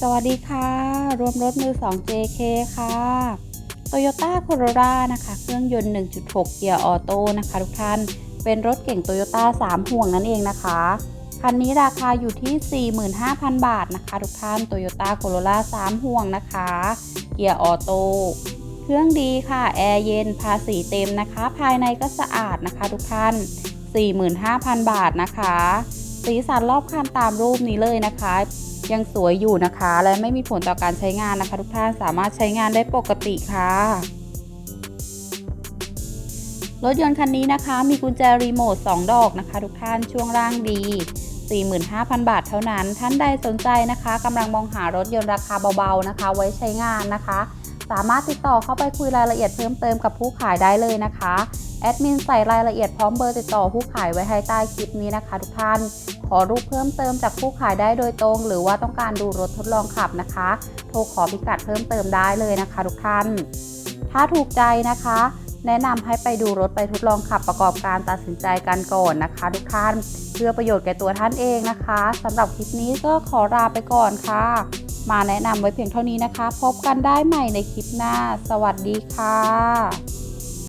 สวัสดีค่ะ รวมรถมือ 2 JK ค่ะ Toyota Corolla นะคะ เครื่องยนต์ 1.6 เกียร์ออโต้นะคะ ทุกท่าน เป็นรถเก่ง Toyota 3 ห่วงนั่นเองนะคะ คันนี้ราคาอยู่ที่ 45,000 บาทนะคะ ทุกท่าน Toyota Corolla 3 ห่วงนะคะ เกียร์ออโต้ เครื่องดีค่ะ แอร์เย็น ภาษีเต็มนะคะ ภายในก็สะอาดนะคะ ทุกท่าน 45,000 บาทนะคะ สีสันรอบคันตามรูปนี้เลยนะคะ ยังสวยอยู่นะคะ และไม่มีผลต่อการใช้งานนะคะ ทุกท่านสามารถใช้งานได้ปกติค่ะรถยนต์คันนี้นะคะ มีกุญแจรีโมท 2 ดอกนะคะ ทุกท่านช่วงล่างดี 45,000 บาทเท่านั้น ท่านใดสนใจนะคะกำลังมองหารถยนต์ราคาเบาๆนะคะ ไว้ใช้งานนะคะ สามารถติดต่อเข้าไปคุยรายละเอียดเพิ่มเติมกับผู้ขายได้เลยนะคะ แอดมินใส่รายละเอียดพร้อมเบอร์ติดต่อผู้ขายไว้ให้ใต้คลิปนี้นะคะทุกท่าน ขอรูปเพิ่มเติมจากผู้ขายได้โดยตรง หรือว่าต้องการดูรถทดลองขับนะคะ โทรขอพิกัดเพิ่มเติมได้เลยนะคะทุกท่าน ถ้าถูกใจนะคะ แนะนำให้ไปดูรถไปทดลองขับประกอบการตัดสินใจกันก่อนนะคะ ทุกท่าน เพื่อประโยชน์แก่ตัวท่านเองนะคะสำหรับคลิปนี้ก็ขอลาไปก่อนค่ะ มาแนะนำไว้เพียงเท่านี้นะคะ พบกันได้ใหม่ในคลิปหน้า สวัสดีค่ะ